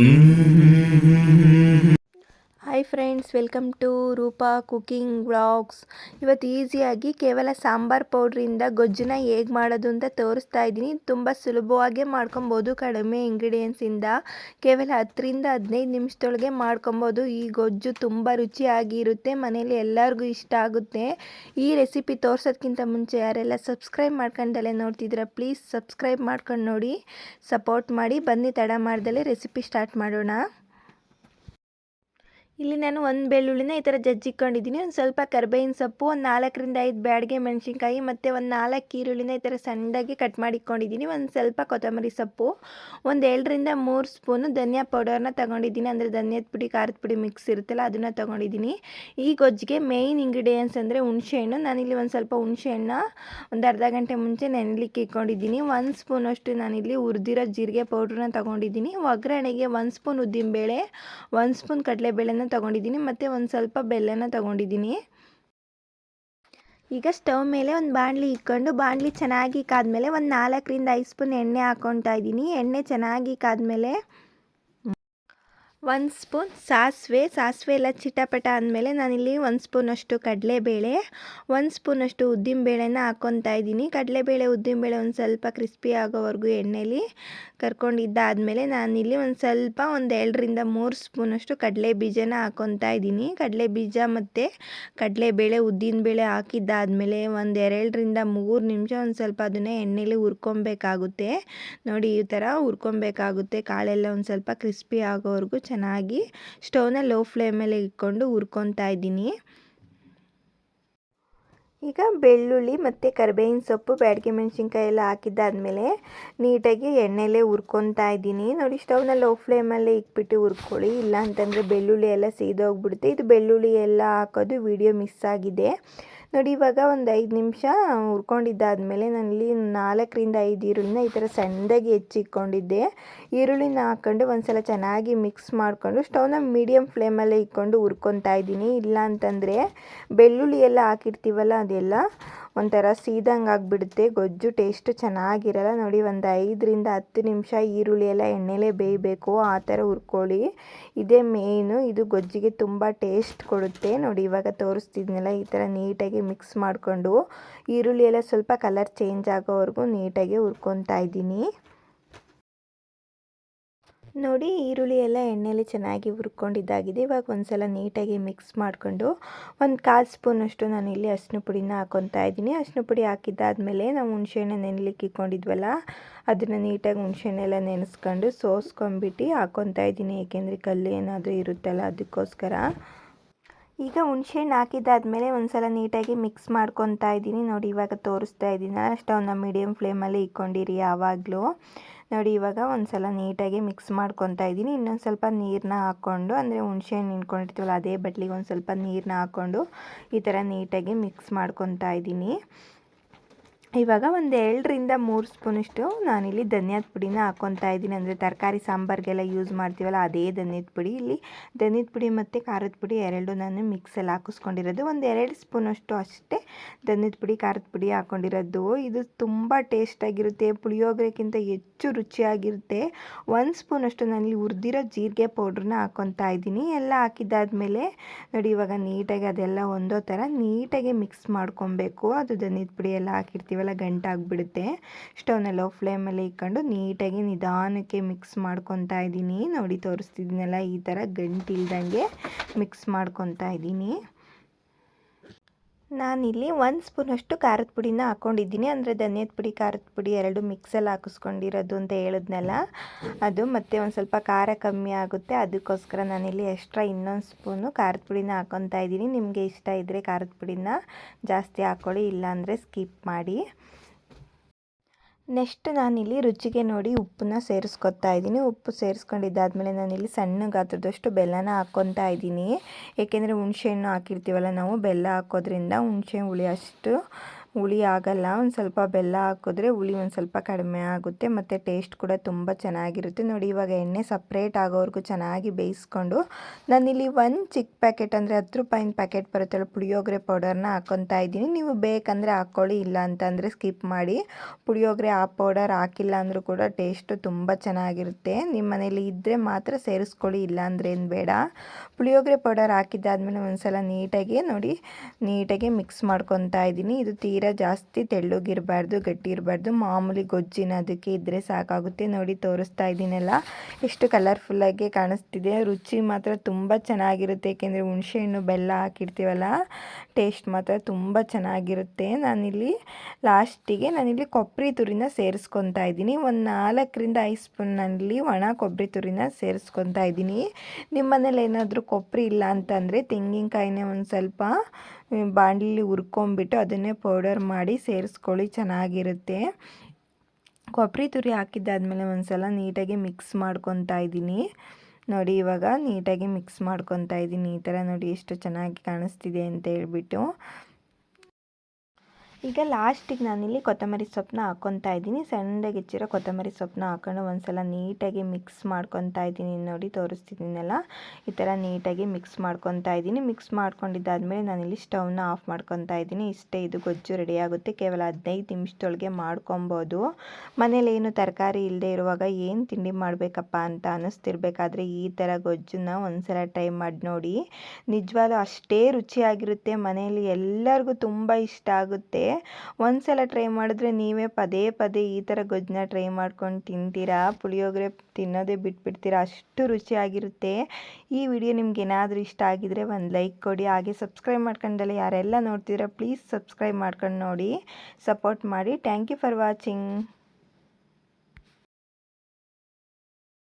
Mm-hmm. Friends, welcome to Rupa cooking vlogs. ಇವತ್ತು ಈಸಿಯಾಗಿ ಕೇವಲ ಸಾಂಬಾರ್ ಪೌಡ್ರಿಂದ ಗೊಜ್ಜನ್ನ ಹೇಗೆ ಮಾಡೋದು ಅಂತ ತೋರಿಸ್ತಾ ಇದ್ದೀನಿ. ತುಂಬ ಸುಲಭವಾಗೇ ಮಾಡ್ಕೊಬೋದು, ಕಡಿಮೆ ಇಂಗ್ರೀಡಿಯೆಂಟ್ಸಿಂದ ಕೇವಲ ಹತ್ತರಿಂದ ಹದಿನೈದು ನಿಮಿಷದೊಳಗೆ ಮಾಡ್ಕೊಬೋದು. ಈ ಗೊಜ್ಜು ತುಂಬ ರುಚಿಯಾಗಿರುತ್ತೆ ಮನೇಲಿ ಎಲ್ಲರಿಗೂ ಇಷ್ಟ ಆಗುತ್ತೆ. ಈ ರೆಸಿಪಿ ತೋರ್ಸೋದ್ಕಿಂತ ಮುಂಚೆ ಯಾರೆಲ್ಲ ಸಬ್ಸ್ಕ್ರೈಬ್ ಮಾಡ್ಕೊಂಡಲ್ಲೇ ನೋಡ್ತಿದ್ರೆ ಪ್ಲೀಸ್ ಸಬ್ಸ್ಕ್ರೈಬ್ ಮಾಡ್ಕೊಂಡು ನೋಡಿ, ಸಪೋರ್ಟ್ ಮಾಡಿ. ಬನ್ನಿ, ತಡ ಮಾಡ್ದಲೇ ರೆಸಿಪಿ ಸ್ಟಾರ್ಟ್ ಮಾಡೋಣ. ಇಲ್ಲಿ ನಾನು ಒಂದು ಬೆಳ್ಳುಳ್ಳಿನ ಈ ಥರ ಜಜ್ಜಿಕೊಂಡಿದ್ದೀನಿ. ಒಂದು ಸ್ವಲ್ಪ ಕರ್ಬೇವಿನ ಸೊಪ್ಪು, ಒಂದು ನಾಲ್ಕರಿಂದ ಐದು ಬ್ಯಾಡಿಗೆ ಮೆಣಸಿನ್ಕಾಯಿ, ಮತ್ತು ಒಂದು ನಾಲ್ಕು ಈರುಳ್ಳಿನ ಈ ಥರ ಸಣ್ಣದಾಗಿ ಕಟ್ ಮಾಡಿಕೊಂಡಿದ್ದೀನಿ. ಒಂದು ಸ್ವಲ್ಪ ಕೊತ್ತಂಬರಿ ಸೊಪ್ಪು, ಒಂದು ಎರಡರಿಂದ ಮೂರು ಸ್ಪೂನು ಧನಿಯಾ ಪೌಡರ್ನ ತೊಗೊಂಡಿದ್ದೀನಿ. ಅಂದರೆ ಧನಿಯದ ಪುಡಿ, ಖಾರದ ಪುಡಿ ಮಿಕ್ಸ್ ಇರುತ್ತಲ್ಲ, ಅದನ್ನು ತೊಗೊಂಡಿದ್ದೀನಿ. ಈ ಗೊಜ್ಜಿಗೆ ಮೇಯ್ನ್ ಇಂಗ್ರೀಡಿಯೆಂಟ್ಸ್ ಅಂದರೆ ಹುಣಸೆಹಣ್ಣು. ನಾನಿಲ್ಲಿ ಒಂದು ಸ್ವಲ್ಪ ಹುಣಸೆಹಣ್ಣ ಒಂದು ಅರ್ಧ ಗಂಟೆ ಮುಂಚೆ ನೆನಲಿಕ್ಕೆ ಇಟ್ಕೊಂಡಿದ್ದೀನಿ. ಒಂದು ಸ್ಪೂನಷ್ಟು ನಾನಿಲ್ಲಿ ಹುರಿದಿರೋ ಜೀರಿಗೆ ಪೌಡ್ರನ್ನ ತೊಗೊಂಡಿದ್ದೀನಿ. ಒಗ್ಗರಣೆಗೆ ಒಂದು ಸ್ಪೂನ್ ಉದ್ದಿನಬೇಳೆ, ಒಂದು ಸ್ಪೂನ್ ಕಡಲೆಬೇಳೆನ ತೊಗೊಂಡಿದ್ದೀನಿ, ಮತ್ತು ಒಂದು ಸ್ವಲ್ಪ ಬೆಲ್ಲನ ತಗೊಂಡಿದ್ದೀನಿ. ಈಗ ಸ್ಟವ್ ಮೇಲೆ ಒಂದು ಬಾಣಲಿ ಇಟ್ಕೊಂಡು ಬಾಣಲಿ ಚೆನ್ನಾಗಿ ಕಾದ್ಮೇಲೆ ಒಂದು ನಾಲ್ಕರಿಂದ ಐದು ಸ್ಪೂನ್ ಎಣ್ಣೆ ಹಾಕ್ಕೊತಾ ಇದ್ದೀನಿ. ಎಣ್ಣೆ ಚೆನ್ನಾಗಿ ಕಾದ್ಮೇಲೆ ಒಂದು ಸ್ಪೂನ್ ಸಾಸಿವೆ ಸಾಸಿವೆ ಎಲ್ಲ ಚಿಟಪಟ ಅಂದಮೇಲೆ ನಾನಿಲ್ಲಿ ಒಂದು ಸ್ಪೂನಷ್ಟು ಕಡಲೆಬೇಳೆ, ಒಂದು ಸ್ಪೂನಷ್ಟು ಉದ್ದಿನಬೇಳೆನ ಹಾಕ್ಕೊತಾ ಇದ್ದೀನಿ. ಕಡಲೆಬೇಳೆ, ಉದ್ದಿನಬೇಳೆ ಒಂದು ಸ್ವಲ್ಪ ಕ್ರಿಸ್ಪಿ ಆಗೋವರೆಗೂ ಎಣ್ಣೆಲಿ ಕರ್ಕೊಂಡಿದ್ದಾದಮೇಲೆ ನಾನಿಲ್ಲಿ ಒಂದು ಸ್ವಲ್ಪ ಒಂದು ಎರಡರಿಂದ ಮೂರು ಸ್ಪೂನಷ್ಟು ಕಡಲೆ ಬೀಜನ ಹಾಕ್ಕೊತಾ ಇದ್ದೀನಿ. ಕಡಲೆ ಬೀಜ ಮತ್ತು ಕಡಲೆಬೇಳೆ, ಉದ್ದಿನಬೇಳೆ ಹಾಕಿದ್ದಾದಮೇಲೆ ಒಂದು ಎರಡರಿಂದ ಮೂರು ನಿಮಿಷ ಒಂದು ಸ್ವಲ್ಪ ಅದನ್ನೇ ಎಣ್ಣೆಲಿ ಹುರ್ಕೊಬೇಕಾಗುತ್ತೆ. ನೋಡಿ ಈ ಥರ ಹುರ್ಕೊಬೇಕಾಗುತ್ತೆ. ಕಾಳೆಲ್ಲ ಒಂದು ಸ್ವಲ್ಪ ಕ್ರಿಸ್ಪಿ ಆಗೋವರೆಗೂ ಚೆನ್ನಾಗಿ ಸ್ಟವ್ನ ಲೋ ಫ್ಲೇಮಲ್ಲಿ ಇಟ್ಕೊಂಡು ಹುರ್ಕೊತಾ ಇದ್ದೀನಿ. ಈಗ ಬೆಳ್ಳುಳ್ಳಿ ಮತ್ತು ಕರಿಬೇವಿನ ಸೊಪ್ಪು, ಬ್ಯಾಡಿಗೆ ಮೆಣಸಿನ್ಕಾಯಿ ಎಲ್ಲ ಹಾಕಿದ್ದಾದಮೇಲೆ ನೀಟಾಗಿ ಎಣ್ಣೆಲೇ ಹುರ್ಕೊತಾ ಇದ್ದೀನಿ. ನೋಡಿ, ಸ್ಟವ್ನ ಲೋ ಫ್ಲೇಮಲ್ಲೇ ಇಟ್ಬಿಟ್ಟು ಹುರ್ಕೊಳ್ಳಿ. ಇಲ್ಲ ಅಂತಂದರೆ ಬೆಳ್ಳುಳ್ಳಿ ಎಲ್ಲ ಸೀದೋಗ್ಬಿಡುತ್ತೆ. ಇದು ಬೆಳ್ಳುಳ್ಳಿ ಎಲ್ಲ ಹಾಕೋದು, ವಿಡಿಯೋ ಮಿಸ್ ಆಗಿದೆ. ನೋಡಿ, ಇವಾಗ ಒಂದು ಐದು ನಿಮಿಷ ಹುರ್ಕೊಂಡಿದ್ದಾದಮೇಲೆ ನಾನಿಲ್ಲಿ ನಾಲ್ಕರಿಂದ ಐದು ಈರುಳ್ಳಿನ ಈ ಥರ ಸಣ್ಣದಾಗಿ ಹೆಚ್ಚಿಟ್ಕೊಂಡಿದ್ದೆ. ಈರುಳ್ಳಿನ ಹಾಕ್ಕೊಂಡು ಒಂದು ಚೆನ್ನಾಗಿ ಮಿಕ್ಸ್ ಮಾಡಿಕೊಂಡು ಸ್ಟವ್ನ ಮೀಡಿಯಮ್ ಫ್ಲೇಮಲ್ಲೇ ಇಟ್ಕೊಂಡು ಹುರ್ಕೊತಾ ಇದ್ದೀನಿ. ಇಲ್ಲ ಅಂತಂದರೆ ಬೆಳ್ಳುಳ್ಳಿ ಎಲ್ಲ ಹಾಕಿರ್ತೀವಲ್ಲ ಅದೆಲ್ಲ. ಒಂಥರ ಸೀದಂಗೆ ಆಗಿಬಿಡುತ್ತೆ ಗೊಜ್ಜು ಟೇಸ್ಟು ಚೆನ್ನಾಗಿರಲ್ಲ. ನೋಡಿ, ಒಂದು ಐದರಿಂದ ಹತ್ತು ನಿಮಿಷ ಈರುಳ್ಳಿ ಎಲ್ಲ ಎಣ್ಣೆಲೇ ಬೇಯಬೇಕು. ಆ ಥರ ಹುರ್ಕೊಳ್ಳಿ. ಇದೇ ಮೇಯ್ನು ಇದು ಗೊಜ್ಜಿಗೆ ತುಂಬ ಟೇಸ್ಟ್ ಕೊಡುತ್ತೆ. ನೋಡಿ, ಇವಾಗ ತೋರಿಸ್ತಿದ್ನಲ್ಲ, ಈ ಥರ ನೀಟಾಗಿ ಮಿಕ್ಸ್ ಮಾಡಿಕೊಂಡು. ಈರುಳ್ಳಿ ಎಲ್ಲ ಸ್ವಲ್ಪ ಕಲರ್ ಚೇಂಜ್ ಆಗೋವರೆಗೂ ನೀಟಾಗಿ ಹುರ್ಕೊತಾ ಇದ್ದೀನಿ. ನೋಡಿ ಈರುಳ್ಳಿ ಎಲ್ಲ ಎಣ್ಣೆಯಲ್ಲಿ ಚೆನ್ನಾಗಿ ಹುರ್ಕೊಂಡಿದ್ದಾಗಿದೆ. ಇವಾಗ ಒಂದು ಸಲ ನೀಟಾಗಿ ಮಿಕ್ಸ್ ಮಾಡಿಕೊಂಡು ಒಂದು ಕಾಲು ಸ್ಪೂನಷ್ಟು ನಾನು ಇಲ್ಲಿ ಅರಿಶಿನ ಪುಡಿನ ಹಾಕೊತಾ ಇದ್ದೀನಿ. ಅರಿಶಿನ ಪುಡಿ ಹಾಕಿದ್ದಾದಮೇಲೆ ನಾವು ಹುಣಸೆಹಣ್ಣೆ ನೆನೆಲಿಕ್ಕೆ ಇಟ್ಕೊಂಡಿದ್ವಲ್ಲ, ಅದನ್ನು ನೀಟಾಗಿ ಹುಣಸೆಹಣ್ಣೆಲ್ಲ ನೆನೆಸ್ಕೊಂಡು ಸೋಸ್ಕೊಂಬಿಟ್ಟು ಹಾಕೊತಾ ಇದ್ದೀನಿ. ಏಕೆಂದರೆ ಕಲ್ಲು ಏನಾದರೂ ಇರುತ್ತಲ್ಲ ಅದಕ್ಕೋಸ್ಕರ. ಈಗ ಹುಣಸೆಹಣ್ಣು ಹಾಕಿದ್ದಾದಮೇಲೆ ಒಂದು ಸಲ ನೀಟಾಗಿ ಮಿಕ್ಸ್ ಮಾಡ್ಕೊತಾ ಇದ್ದೀನಿ. ನೋಡಿ, ಇವಾಗ ತೋರಿಸ್ತಾ ಇದ್ದೀನಲ್ಲ ಸ್ಟವ್ನ ಮೀಡಿಯಮ್ ಫ್ಲೇಮಲ್ಲಿ ಇಟ್ಕೊಂಡಿರಿ ಯಾವಾಗಲೂ. ನೋಡಿ, ಇವಾಗ ಒಂದು ಸಲ ನೀಟಾಗಿ ಮಿಕ್ಸ್ ಮಾಡ್ಕೊತಾ ಇದ್ದೀನಿ. ಇನ್ನೊಂದು ಸ್ವಲ್ಪ ನೀರನ್ನ ಹಾಕ್ಕೊಂಡು, ಅಂದರೆ ಹುಣ್ಸೆಹಣ್ಣು ನಿಂತ್ಕೊಂಡಿರ್ತೀವಲ್ಲ, ಅದೇ ಬಟ್ಲಿಗೆ ಒಂದು ಸ್ವಲ್ಪ ನೀರನ್ನ ಹಾಕ್ಕೊಂಡು ಈ ಥರ ನೀಟಾಗಿ ಮಿಕ್ಸ್ ಮಾಡ್ಕೊತಾ ಇದ್ದೀನಿ. ಇವಾಗ ಒಂದು ಎರಡರಿಂದ ಮೂರು ಸ್ಪೂನಷ್ಟು ನಾನಿಲ್ಲಿ ಧನ್ಯದ ಪುಡಿನ ಹಾಕ್ಕೊತಾ ಇದ್ದೀನಿ. ಅಂದರೆ ತರಕಾರಿ ಸಾಂಬಾರ್ಗೆಲ್ಲ ಯೂಸ್ ಮಾಡ್ತೀವಲ್ಲ, ಅದೇ ಧನ್ಯದ ಪುಡಿ. ಇಲ್ಲಿ ಧನ್ಯದ ಪುಡಿ ಮತ್ತು ಖಾರದ ಪುಡಿ ಎರಡು ನಾನು ಮಿಕ್ಸಲ್ಲಿ ಹಾಕಿಸ್ಕೊಂಡಿರೋದು. ಒಂದು ಎರಡು ಸ್ಪೂನಷ್ಟು ಅಷ್ಟೇ ಧನ್ಯದ ಪುಡಿ, ಖಾರದ ಪುಡಿ ಹಾಕ್ಕೊಂಡಿರೋದು ಇದು ತುಂಬ ಟೇಸ್ಟಾಗಿರುತ್ತೆ ಪುಳಿಯೋಗರೆಗಿಂತ ಹೆಚ್ಚು ರುಚಿಯಾಗಿರುತ್ತೆ. ಒಂದು ಸ್ಪೂನಷ್ಟು ನಾನಿಲ್ಲಿ ಹುರಿದಿರೋ ಜೀರಿಗೆ ಪೌಡ್ರನ್ನ ಹಾಕ್ಕೊತಾ ಇದ್ದೀನಿ. ಎಲ್ಲ ಹಾಕಿದ್ದಾದಮೇಲೆ ನೋಡಿ ಇವಾಗ ನೀಟಾಗಿ ಅದೆಲ್ಲ ಒಂದೋ ಥರ ನೀಟಾಗಿ ಮಿಕ್ಸ್ ಮಾಡ್ಕೊಬೇಕು. ಅದು ಧನ್ಯದ ಪುಡಿ ಎಲ್ಲ ಹಾಕಿರ್ತೀವಿ ಇವೆಲ್ಲ ಗಂಟಾಗ್ಬಿಡುತ್ತೆ. ಸ್ಟವ್ನ ಲೋ ಫ್ಲೇಮಲ್ಲಿ ಇಟ್ಕೊಂಡು ನೀಟಾಗಿ ನಿಧಾನಕ್ಕೆ ಮಿಕ್ಸ್ ಮಾಡ್ಕೊತಾ ಇದ್ದೀನಿ. ನೋಡಿ ತೋರಿಸ್ತಿದ್ದೀನಲ್ಲ, ಈ ಥರ ಗಂಟಿಲ್ದಂಗೆ ಮಿಕ್ಸ್ ಮಾಡ್ಕೊತಾ ಇದ್ದೀನಿ. ನಾನಿಲ್ಲಿ ಒಂದು ಸ್ಪೂನಷ್ಟು ಖಾರದ ಪುಡಿನ ಹಾಕ್ಕೊಂಡಿದ್ದೀನಿ ಅಂದರೆ ಧನಿಯದ ಪುಡಿ, ಖಾರದ ಪುಡಿ ಎರಡು ಮಿಕ್ಸಲ್ಲಿ ಹಾಕಿಸ್ಕೊಂಡಿರೋದು ಅಂತ ಹೇಳಿದ್ನಲ್ಲ? ಅದು ಮತ್ತು ಒಂದು ಸ್ವಲ್ಪ ಖಾರ ಕಮ್ಮಿ ಆಗುತ್ತೆ. ಅದಕ್ಕೋಸ್ಕರ ನಾನಿಲ್ಲಿ ಎಕ್ಸ್ಟ್ರಾ ಇನ್ನೊಂದು ಸ್ಪೂನು ಖಾರದ ಪುಡಿನ ಹಾಕ್ಕೊತಾ ಇದ್ದೀನಿ. ನಿಮಗೆ ಇಷ್ಟ ಇದ್ದರೆ ಖಾರದ ಪುಡಿನ ಜಾಸ್ತಿ ಹಾಕ್ಕೊಳ್ಳಿ ಇಲ್ಲಾಂದರೆ ಸ್ಕಿಪ್ ಮಾಡಿ. ನೆಕ್ಸ್ಟ್ ನಾನಿಲ್ಲಿ ರುಚಿಗೆ ನೋಡಿ ಉಪ್ಪನ್ನ ಸೇರಿಸ್ಕೊತಾ ಇದ್ದೀನಿ. ಉಪ್ಪು ಸೇರಿಸ್ಕೊಂಡಿದ್ದಾದ್ಮೇಲೆ ನಾನಿಲ್ಲಿ ಸಣ್ಣ ಗಾತ್ರದಷ್ಟು ಬೆಲ್ಲನ ಹಾಕ್ಕೊತಾ ಇದ್ದೀನಿ. ಏಕೆಂದರೆ ಹುಣಸೆಹಣ್ಣು ಹಾಕಿರ್ತೀವಲ್ಲ ನಾವು, ಬೆಲ್ಲ ಹಾಕೋದ್ರಿಂದ ಹುಣಸೆ ಹುಳಿ ಅಷ್ಟು ಹುಳಿ ಆಗಲ್ಲ, ಒಂದು ಸ್ವಲ್ಪ ಬೆಲ್ಲ ಹಾಕಿದ್ರೆ ಹುಳಿ ಒಂದು ಸ್ವಲ್ಪ ಕಡಿಮೆ ಆಗುತ್ತೆ. ಮತ್ತು ಟೇಸ್ಟ್ ಕೂಡ ತುಂಬ ಚೆನ್ನಾಗಿರುತ್ತೆ. ನೋಡಿ, ಇವಾಗ ಎಣ್ಣೆ ಸಪ್ರೇಟ್ ಆಗೋವರೆಗೂ ಚೆನ್ನಾಗಿ ಬೇಯಿಸ್ಕೊಂಡು ನಾನಿಲ್ಲಿ ಒಂದು ಚಿಕ್ಕ ಪ್ಯಾಕೆಟ್ ಅಂದರೆ ಹತ್ತು ರೂಪಾಯಿನ ಪ್ಯಾಕೆಟ್ ಬರುತ್ತಲ್ಲ ಪುಳಿಯೋಗರೆ ಪೌಡರ್ನ ಹಾಕೊತಾ ಇದ್ದೀನಿ. ನೀವು ಬೇಕಂದರೆ ಹಾಕ್ಕೊಳ್ಳಿ ಇಲ್ಲ ಅಂತಂದರೆ ಸ್ಕಿಪ್ ಮಾಡಿ. ಪುಳಿಯೋಗರೆ ಆ ಪೌಡರ್ ಹಾಕಿಲ್ಲ ಅಂದರೂ ಕೂಡ ಟೇಸ್ಟು ತುಂಬ ಚೆನ್ನಾಗಿರುತ್ತೆ. ನಿಮ್ಮ ಮನೇಲಿ ಇದ್ದರೆ ಮಾತ್ರ ಸೇರಿಸ್ಕೊಳ್ಳಿ ಇಲ್ಲ ಅಂದರೆ ಏನು ಬೇಡ. ಪುಳಿಯೋಗರೆ ಪೌಡರ್ ಹಾಕಿದ್ದಾದ್ಮೇಲೆ ಒಂದು ಸಲ ನೀಟಾಗಿ ನೋಡಿ, ನೀಟಾಗಿ ಮಿಕ್ಸ್ ಮಾಡ್ಕೊತಾ ಇದ್ದೀನಿ. ಇದು ತೀರಾ ಜಾಸ್ತಿ ತೆಳ್ಳಗಿರಬಾರ್ದು ಗಟ್ಟಿ ಇರಬಾರ್ದು ಮಾಮೂಲಿ ಗೊಜ್ಜಿನ ಅದಕ್ಕೆ ಇದ್ದರೆ ಸಾಕಾಗುತ್ತೆ. ನೋಡಿ, ತೋರಿಸ್ತಾ ಇದ್ದೀನಲ್ಲ, ಎಷ್ಟು ಕಲರ್ಫುಲ್ಲಾಗಿ ಕಾಣಿಸ್ತಿದೆ. ರುಚಿ ಮಾತ್ರ ತುಂಬ ಚೆನ್ನಾಗಿರುತ್ತೆ. ಏಕೆಂದರೆ ಹುಣಸೆಹಣ್ಣು, ಬೆಲ್ಲ ಹಾಕಿರ್ತೀವಲ್ಲ ಟೇಸ್ಟ್ ಮಾತ್ರ ತುಂಬ ಚೆನ್ನಾಗಿರುತ್ತೆ. ನಾನಿಲ್ಲಿ ಲಾಸ್ಟಿಗೆ ನಾನಿಲ್ಲಿ ಕೊಬ್ಬರಿ ತುರಿನ ಸೇರಿಸ್ಕೊತಾ ಇದ್ದೀನಿ. ಒಂದು ನಾಲ್ಕರಿಂದ ಐದು ಸ್ಪೂನಲ್ಲಿ ಒಣ ಕೊಬ್ಬರಿ ತುರಿನ ಸೇರಿಸ್ಕೊತಾ ಇದ್ದೀನಿ. ನಿಮ್ಮ ಮನೇಲಿ ಏನಾದರೂ ಕೊಬ್ಬರಿ ಇಲ್ಲ ಅಂತಂದರೆ ತೆಂಗಿನಕಾಯಿನೇ ಒಂದು ಸ್ವಲ್ಪ ಬಾಣಲಿ ಹುರ್ಕೊಂಬಿಟ್ಟು ಅದನ್ನೇ ಪೌಡರ್ ಮಾಡಿ ಸೇರಿಸ್ಕೊಳ್ಳಿ, ಚೆನ್ನಾಗಿರುತ್ತೆ. ಕೊಬ್ಬರಿ ತುರಿ ಹಾಕಿದ್ದಾದಮೇಲೆ ಒಂದು ಸಲ ನೀಟಾಗಿ ಮಿಕ್ಸ್ ಮಾಡ್ಕೊತಾ ಇದ್ದೀನಿ. ನೋಡಿ, ಇವಾಗ ನೀಟಾಗಿ ಮಿಕ್ಸ್ ಮಾಡ್ಕೊತಾ ಇದ್ದೀನಿ. ಈ ಥರ ನೋಡಿ ಎಷ್ಟು ಚೆನ್ನಾಗಿ ಕಾಣಿಸ್ತಿದೆ ಅಂತ ಹೇಳ್ಬಿಟ್ಟು. ಈಗ ಲಾಸ್ಟಿಗೆ ನಾನಿಲ್ಲಿ ಕೊತ್ತಂಬರಿ ಸೊಪ್ಪನ್ನ ಹಾಕ್ಕೊತಾ ಇದ್ದೀನಿ. ಸಣ್ಣದಾಗಿ ಹೆಚ್ಚಿರೋ ಕೊತ್ತಂಬರಿ ಸೊಪ್ಪನ್ನ ಹಾಕೊಂಡು ಒಂದು ಸಲ ನೀಟಾಗಿ ಮಿಕ್ಸ್ ಮಾಡ್ಕೊತಾ ಇದ್ದೀನಿ. ನೋಡಿ ತೋರಿಸ್ತಿದ್ದೀನಲ್ಲ ಈ ಥರ ನೀಟಾಗಿ ಮಿಕ್ಸ್ ಮಾಡ್ಕೊತಾ ಇದ್ದೀನಿ. ಮಿಕ್ಸ್ ಮಾಡ್ಕೊಂಡಿದ್ದಾದಮೇಲೆ ನಾನಿಲ್ಲಿ ಸ್ಟವ್ನ ಆಫ್ ಮಾಡ್ಕೊತಾ ಇದ್ದೀನಿ. ಇಷ್ಟೇ, ಇದು ಗೊಜ್ಜು ರೆಡಿಯಾಗುತ್ತೆ ಕೇವಲ ಹದಿನೈದು ನಿಮಿಷದೊಳಗೆ ಮಾಡ್ಕೊಬೋದು. ಮನೇಲಿ ಏನು ತರಕಾರಿ ಇಲ್ಲದೆ ಇರುವಾಗ ಏನು ತಿಂಡಿ ಮಾಡಬೇಕಪ್ಪ ಅಂತ ಅನ್ನಿಸ್ತಿರ್ಬೇಕಾದ್ರೆ ಈ ಥರ ಗೊಜ್ಜನ್ನ ಒಂದು ಸಲ ಟ್ರೈ ಮಾಡಿ ನೋಡಿ. ನಿಜವಾಗ್ಲೂ ಅಷ್ಟೇ ರುಚಿಯಾಗಿರುತ್ತೆ. ಮನೆಯಲ್ಲಿ ಎಲ್ಲರಿಗೂ ತುಂಬ ಇಷ್ಟ ಆಗುತ್ತೆ. ಒಂದು ಸಲ ಟ್ರೈ ಮಾಡಿದ್ರೆ ನೀವೇ ಪದೇ ಪದೇ ಈ ಥರ ಗೊಜ್ಜನ್ನ ಟ್ರೈ ಮಾಡ್ಕೊಂಡು ತಿಂತೀರಾ? ಪುಳಿಯೋಗರೆ ತಿನ್ನೋದೇ ಬಿಟ್ಬಿಡ್ತೀರಾ? ಅಷ್ಟು ರುಚಿಯಾಗಿರುತ್ತೆ. ಈ ವಿಡಿಯೋ ನಿಮ್ಗೆ ಏನಾದರೂ ಇಷ್ಟ ಆಗಿದ್ರೆ ಒಂದು ಲೈಕ್ ಕೊಡಿ. ಹಾಗೆ ಸಬ್ಸ್ಕ್ರೈಬ್ ಮಾಡ್ಕೊಂಡಲ್ಲ ಯಾರೆಲ್ಲ ನೋಡ್ತೀರಾ ಪ್ಲೀಸ್ ಸಬ್ಸ್ಕ್ರೈಬ್ ಮಾಡ್ಕೊಂಡು ನೋಡಿ. ಸಪೋರ್ಟ್ ಮಾಡಿ. Thank you for watching